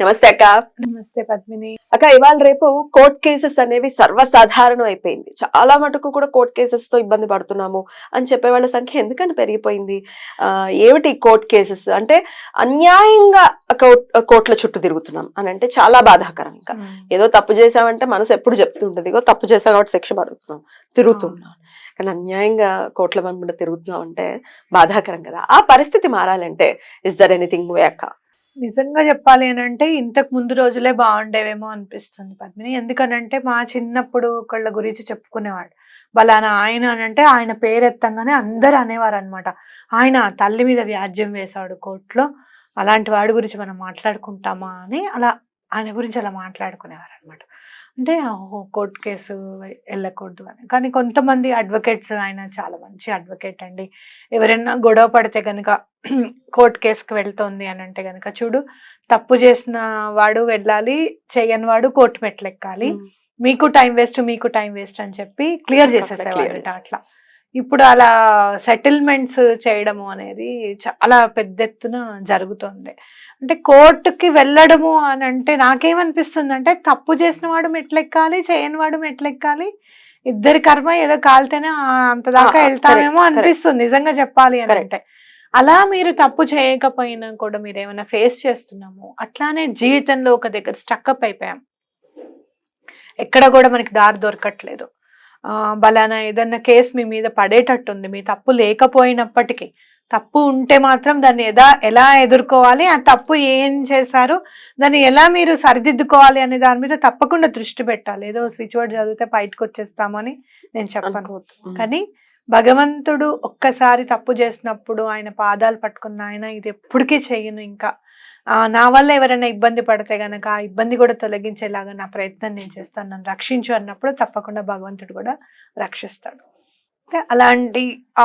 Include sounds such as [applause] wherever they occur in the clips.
నమస్తే అక్క. నమస్తే పద్మిని. అక్క ఇవాళ రేపు కోర్ట్ కేసెస్ అనేవి సర్వసాధారణం అయిపోయింది. చాలా మటుకు కూడా కోర్ట్ కేసెస్తో ఇబ్బంది పడుతున్నాము అని చెప్పే వాళ్ళ సంఖ్య ఎందుకని పెరిగిపోయింది? ఆ, ఏమిటి కోర్ట్ కేసెస్ అంటే అన్యాయంగా కోర్ట్ కోర్టుల చుట్టూ తిరుగుతున్నాం అని అంటే చాలా బాధాకరం ఇంకా. ఏదో తప్పు చేసామంటే మనసు ఎప్పుడు చెప్తుంటది. ఇగో తప్పు చేసా కాబట్టి శిక్ష పడుతున్నాం. తిరుగుతున్నాం. కానీ అన్యాయంగా కోట్ల వెంబడి తిరుగుతున్నాం అంటే బాధాకరం కదా. ఆ పరిస్థితి మారాలంటే ఇస్ దర్ ఎనీథింగ్ వే అక్క? నిజంగా చెప్పాలి అని అంటే ఇంతకు ముందు రోజులే బాగుండేవేమో అనిపిస్తుంది పద్మిని. ఎందుకనంటే మా చిన్నప్పుడు ఒకళ్ళ గురించి చెప్పుకునేవాడు. బలానా ఆయన అని అంటే ఆయన పేరు ఎత్తంగానే అందరు అనేవారు అనమాట ఆయన తల్లి మీద వ్యాజ్యం వేశాడు కోర్టులో. అలాంటి వాడి గురించి మనం మాట్లాడుకుంటామా అని అలా ఆయన గురించి అలా మాట్లాడుకునేవారు అనమాట అంటే కోర్టు కేసు వెళ్ళకూడదు అని. కానీ కొంతమంది అడ్వకేట్స్ ఆయన చాలా మంచి అడ్వకేట్ అండి. ఎవరైనా గొడవ పడితే కనుక [clears throat] కోర్టు కేసుకి వెళ్తోంది అని అంటే కనుక చూడు తప్పు చేసిన వాడు వెళ్ళాలి చేయని వాడు కోర్టు మెట్లు ఎక్కాలి. మీకు టైం వేస్ట్ మీకు టైం వేస్ట్ అని చెప్పి క్లియర్ చేసేసేవాళ్ళట. అట్లా. ఇప్పుడు అలా సెటిల్మెంట్స్ చేయడము అనేది చాలా పెద్ద ఎత్తున జరుగుతుంది. అంటే కోర్టుకి వెళ్ళడము అని అంటే నాకేమనిపిస్తుంది అంటే తప్పు చేసిన వాడు మెట్లెక్కాలి చేయని వాడు మెట్లెక్కాలి ఇద్దరి కర్మ ఏదో కాలితేనే అంత దాకా వెళ్తామేమో అనిపిస్తుంది నిజంగా చెప్పాలి అని. అంటే. అలా మీరు తప్పు చేయకపోయినా కూడా మీరు ఏమైనా ఫేస్ చేస్తున్నాము అట్లానే జీవితంలో ఒక దగ్గర స్టక్అప్ అయిపోయాం. ఎక్కడ కూడా మనకి దారి దొరకట్లేదు. బలానా ఏదన్నా కేసు మీ మీద పడేటట్టుంది మీ తప్పు లేకపోయినప్పటికీ. తప్పు ఉంటే మాత్రం దాన్ని ఎలా ఎలా ఎదుర్కోవాలి ఆ తప్పు ఏం చేశారు దాన్ని ఎలా మీరు సరిదిద్దుకోవాలి అనే దాని మీద తప్పకుండా దృష్టి పెట్టాలి. ఏదో స్విచ్ వర్డ్ చదివితే బయటకు వచ్చేస్తామని నేను చెప్పను. కానీ భగవంతుడు ఒక్కసారి తప్పు చేసినప్పుడు ఆయన పాదాలు పట్టుకున్న ఆయన ఇది ఎప్పటికీ చెయ్యను ఇంకా. నా వల్ల ఎవరైనా ఇబ్బంది పడితే గనక ఆ ఇబ్బంది కూడా తొలగించేలాగా నా ప్రయత్నం నేను చేస్తాను. నన్ను రక్షించు అన్నప్పుడు తప్పకుండా భగవంతుడు కూడా రక్షిస్తాడు. అలాంటి ఆ,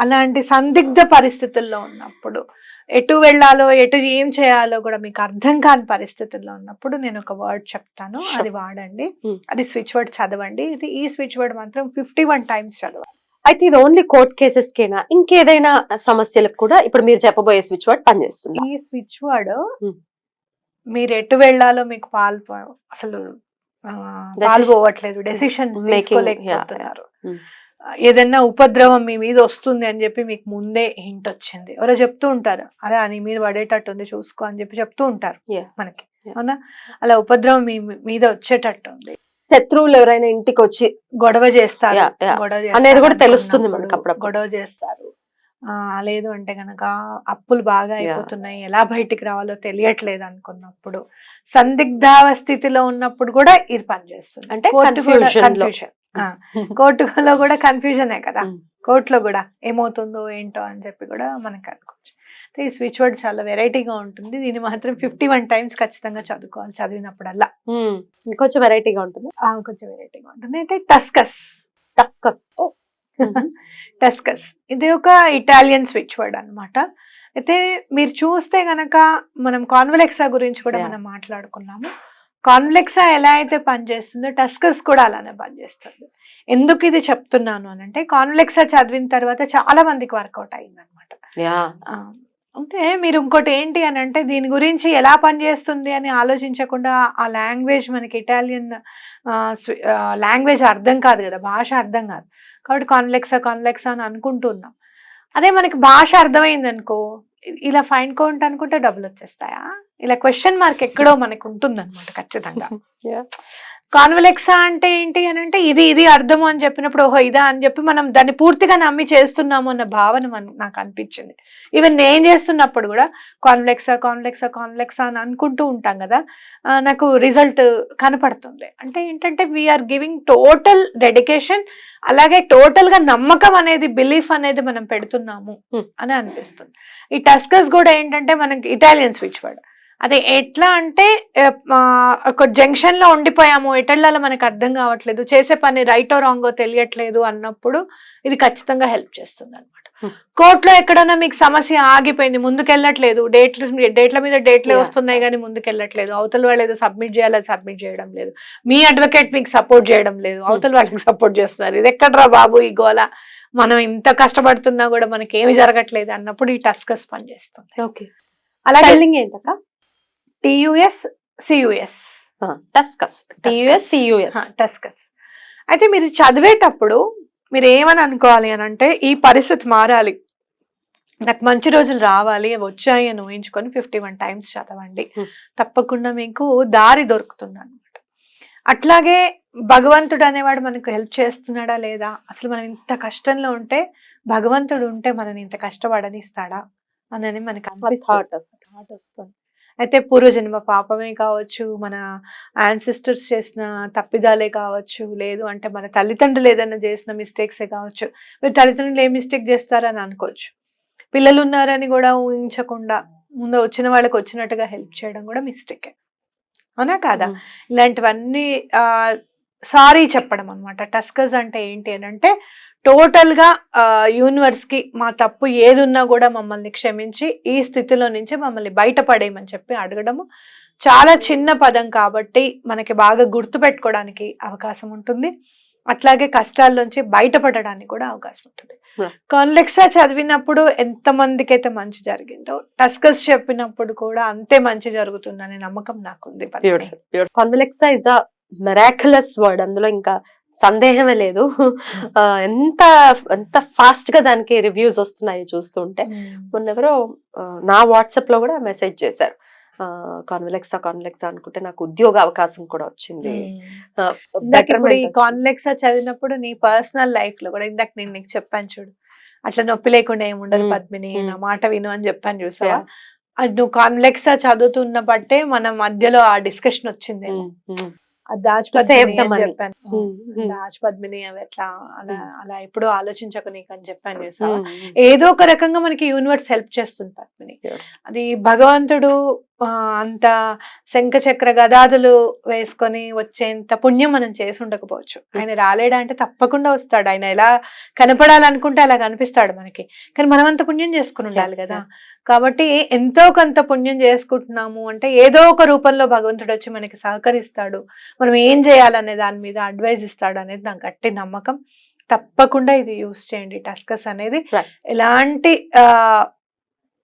అలాంటి సందిగ్ధ పరిస్థితుల్లో ఉన్నప్పుడు ఎటు వెళ్ళాలో ఎటు ఏం చేయాలో కూడా మీకు అర్థం కాని పరిస్థితుల్లో ఉన్నప్పుడు నేను ఒక వర్డ్ చెప్తాను. అది వాడండి. అది స్విచ్ వర్డ్ చదవండి. ఇది ఈ స్విచ్ వర్డ్ మాత్రం ఫిఫ్టీ వన్ టైమ్స్ చదవాలి అయితే ఇది ఓన్లీ కోర్ట్ కేసెస్ కేనా? ఇంకేదైనా సమస్యలకు కూడా ఇప్పుడు మీరు చెప్పబోయే స్విచ్ వర్డ్ పనిచేస్తుంది. ఈ స్విచ్ వర్డ్ Hmm. మీరు ఎటు వెళ్ళాలో మీకు పాలు పో- అసలు ఆ, పాలు Decision- పోవట్లేదు. డెసిషన్ Making, తీసుకోలేకపోతున్నారు. Hmm. ఏదైనా ఉపద్రవం మీ మీద వస్తుంది అని చెప్పి మీకు ముందే హింట్ వచ్చింది. ఎవరో చెప్తూ ఉంటారు. అరే నీ మీద పడేటట్టుంది చూసుకో అని చెప్పి చెప్తూ ఉంటారు. మనకి. అవునా? అలా ఉపద్రవం మీ మీద వచ్చేటట్టు ఉంది. శత్రువులు ఎవరైనా ఇంటికి వచ్చి గొడవ చేస్తారు. గొడవ అనేది కూడా తెలుస్తుంది మనకు అప్పుడప్పుడు. గొడవ చేస్తారు ఆ లేదు అంటే గనక అప్పులు బాగా అయిపోతున్నాయి ఎలా బయటికి రావాలో తెలియట్లేదు అనుకున్నప్పుడు సందిగ్ధావ స్థితిలో ఉన్నప్పుడు కూడా ఇది పనిచేస్తుంది అంటే. ఆ, కోర్టులో కూడా కన్ఫ్యూజనే కదా. కోర్టులో కూడా ఏమవుతుందో ఏంటో అని చెప్పి కూడా మనకి అనుకోవచ్చు ఈ స్విచ్ వర్డ్ చాలా వెరైటీగా ఉంటుంది. దీన్ని మాత్రం ఫిఫ్టీ వన్ టైమ్స్ ఖచ్చితంగా చదువుకోవాలి చదివినప్పుడల్లా. ఇంకొంచెం వెరైటీగా ఉంటుంది. కొంచెం వెరైటీగా ఉంటుంది. అయితే టస్కస్ టస్కస్ టస్కస్ ఇది ఒక ఇటాలియన్ స్విచ్ వర్డ్ అన్నమాట. అయితే మీరు చూస్తే గనక మనం కాన్వెలెక్సా గురించి కూడా. మనం మాట్లాడుకున్నాము. కాన్వెలెక్సా ఎలా అయితే పనిచేస్తుందో టస్కస్ కూడా అలానే పనిచేస్తుంది. ఎందుకు ఇది చెప్తున్నాను అని అంటే కాన్వెలెక్సా చదివిన తర్వాత చాలా మందికి వర్కౌట్ అయింది అనమాట అంటే మీరు ఇంకోటి ఏంటి అని అంటే దీని గురించి ఎలా పనిచేస్తుంది అని ఆలోచించకుండా ఆ లాంగ్వేజ్ మనకి ఇటాలియన్ లాంగ్వేజ్ అర్థం కాదు కదా భాష అర్థం కాదు. కాబట్టి కాన్లెక్సా కాన్లెక్సా అని అనుకుంటున్నాం అదే మనకి భాష అర్థమైంది అనుకో ఇలా ఫైన్ కౌంట్ అనుకుంటే డబ్బులు వచ్చేస్తాయా? ఇలా క్వశ్చన్ మార్క్ ఎక్కడో మనకు ఉంటుంది అనమాట ఖచ్చితంగా. [laughs] కాన్వెలెక్సా అంటే ఏంటి అని అంటే ఇది ఇది అర్థము అని చెప్పినప్పుడు ఓహో ఇదా అని చెప్పి మనం దాన్ని పూర్తిగా నమ్మి చేస్తున్నాము అన్న భావన మన- నాకు అనిపించింది. ఈవెన్ నేను చేస్తున్నప్పుడు కూడా కాన్వెలెక్సా కాన్వెలెక్సా కాన్వెలెక్సా అని అనుకుంటూ ఉంటాం కదా నాకు రిజల్ట్ కనపడుతుంది. అంటే ఏంటంటే వీఆర్ గివింగ్ టోటల్ డెడికేషన్ అలాగే టోటల్గా నమ్మకం అనేది బిలీఫ్ అనేది మనం పెడుతున్నాము Hmm. అని అనిపిస్తుంది. ఈ టస్కస్ కూడా ఏంటంటే మనకి ఇటాలియన్ స్విచ్ వర్డ్ అదే ఎట్లా అంటే ఒక జంక్షన్లో ఉండిపోయాము. ఎటళ్ళలో మనకు అర్థం కావట్లేదు. చేసే పని రైటో రాంగో తెలియట్లేదు అన్నప్పుడు ఇది ఖచ్చితంగా హెల్ప్ చేస్తుంది అనమాట Hmm. కోర్టులో ఎక్కడైనా మీకు సమస్య ఆగిపోయింది ముందుకెళ్ళట్లేదు డేట్లు డేట్ల మీద డేట్లే. వస్తున్నాయి కానీ ముందుకెళ్ళట్లేదు. అవతల వాళ్ళు ఏదో సబ్మిట్ చేయాలి సబ్మిట్ చేయడం లేదు. మీ అడ్వకేట్ మీకు సపోర్ట్ చేయడం లేదు. అవతల వాళ్ళకి సపోర్ట్ చేస్తున్నారు. ఇది ఎక్కడ్రా బాబు ఈ గోల? మనం ఇంత కష్టపడుతున్నా కూడా మనకి ఏమి జరగట్లేదు అన్నప్పుడు ఈ టస్కస్ పనిచేస్తుంది ఓకే. స్పెల్లింగ్ ఏంటక్క? టియుఎస్ సియుఎస్ టస్కస్ టియుఎస్ సియుఎస్ టస్కస్ అయితే మీరు చదివేటప్పుడు మీరు ఏమని అనుకోవాలి అని అంటే ఈ పరిస్థితి మారాలి. నాకు మంచి రోజులు రావాలి అవి వచ్చాయి అని ఊహించుకొని ఫిఫ్టీ వన్ టైమ్స్ చదవండి. తప్పకుండా మీకు దారి దొరుకుతుంది అనమాట అట్లాగే భగవంతుడు అనేవాడు మనకు హెల్ప్ చేస్తున్నాడా లేదా? అసలు మనం ఇంత కష్టంలో ఉంటే భగవంతుడు ఉంటే మనని ఇంత కష్టపడనిస్తాడా? అని మనకు. థాట్ థాట్ వస్తుంది. అయితే పూర్వజన్మ పాపమే కావచ్చు మన యాన్సిస్టర్స్ చేసిన తప్పిదాలే కావచ్చు లేదు అంటే మన తల్లిదండ్రులు ఏదైనా చేసిన మిస్టేక్సే కావచ్చు. మీరు తల్లిదండ్రులు ఏ మిస్టేక్ చేస్తారని అనుకోవచ్చు. పిల్లలు ఉన్నారని కూడా ఊహించకుండా ముందు వచ్చిన వాళ్ళకి వచ్చినట్టుగా హెల్ప్ చేయడం కూడా మిస్టేకే అవునా కాదా? ఇలాంటివన్నీ సారీ చెప్పడం అనమాట టస్కస్ అంటే ఏంటి అని అంటే టోటల్గా యూనివర్స్కి మా తప్పు ఏది ఉన్నా కూడా మమ్మల్ని క్షమించి ఈ స్థితిలో నుంచి మమ్మల్ని బయటపడేయమని చెప్పి అడగడము. చాలా చిన్న పదం కాబట్టి మనకి బాగా గుర్తు పెట్టుకోవడానికి అవకాశం ఉంటుంది. అట్లాగే కష్టాల్లోంచి బయటపడడానికి కూడా అవకాశం ఉంటుంది. కాన్లెక్సా చదివినప్పుడు ఎంత మందికి అయితే మంచి జరిగిందో టస్కస్ చెప్పినప్పుడు కూడా అంతే మంచి జరుగుతుందనే నమ్మకం నాకుంది. కాన్వెలెక్సా ఇస్ అ మెరాక్యులస్ వర్డ్ అందులో ఇంకా సందేహమే లేదు. ఆ, ఎంత ఎంత ఫాస్ట్గా దానికి రివ్యూస్ వస్తున్నాయి చూస్తుంటే మొన్న ఎవరో ఆ, నా వాట్సాప్లో కూడా మెసేజ్ చేశారు. కాన్వెలెక్సా కాన్వెలెక్సా అనుకుంటే నాకు ఉద్యోగ అవకాశం కూడా వచ్చింది. Betterment కాన్లెక్సా చదివినప్పుడు నీ పర్సనల్ లైఫ్లో కూడా ఇందాక నేను నీకు చెప్పాను చూడు అట్లా నొప్పి లేకుండా ఏముండదు. పద్మిని. నా మాట విను అని చెప్పాను చూసావా. అది నువ్వు కాన్లెక్సా చదువుతున్న బట్టే మన మధ్యలో ఆ డిస్కషన్ వచ్చింది ఉమ్, ఉమ్, అది దాచి To save పద్మిని the అని money. చెప్పాను ఉమ్, ఉమ్, దాచి పద్మిని అవి ఎట్లా అలా. అలా ఎప్పుడూ ఆలోచించక నీకు అని చెప్పాను ఉమ్. ఏదో ఒక రకంగా మనకి యూనివర్స్ హెల్ప్ చేస్తుంది పద్మిని. అది భగవంతుడు అంత శంఖ చక్ర గదాదులు వేసుకొని వచ్చేంత పుణ్యం మనం చేసి ఉండకపోవచ్చు. ఆయన రాలేడా అంటే తప్పకుండా వస్తాడు. ఆయన ఎలా కనపడాలనుకుంటే అలా కనిపిస్తాడు మనకి. కానీ మనం అంత పుణ్యం చేసుకుని ఉండాలి కదా. కాబట్టి ఎంతో కొంత పుణ్యం చేసుకుంటున్నాము అంటే ఏదో ఒక రూపంలో భగవంతుడు వచ్చి మనకి సహకరిస్తాడు. మనం ఏం చేయాలనే దాని మీద అడ్వైజ్ ఇస్తాడు అనేది నాకు గట్టి నమ్మకం. తప్పకుండా ఇది యూస్ చేయండి. టస్కస్ అనేది. ఎలాంటి ఆ,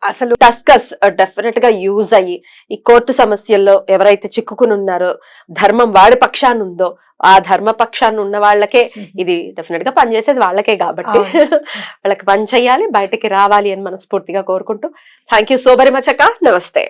అసలు టస్కస్ డెఫినెట్గా యూజ్ అయ్యి ఈ కోర్టు సమస్యల్లో ఎవరైతే చిక్కుకుని ఉన్నారో ధర్మం వాడి పక్షాన్ని ఉందో ఆ ధర్మ పక్షాన్ని ఉన్న వాళ్ళకే ఇది డెఫినెట్గా పనిచేసేది వాళ్ళకే కాబట్టి [laughs] వాళ్ళకి పని చేయాలి బయటకి రావాలి అని మనస్ఫూర్తిగా కోరుకుంటూ. Thank you so very much అక్క. నమస్తే.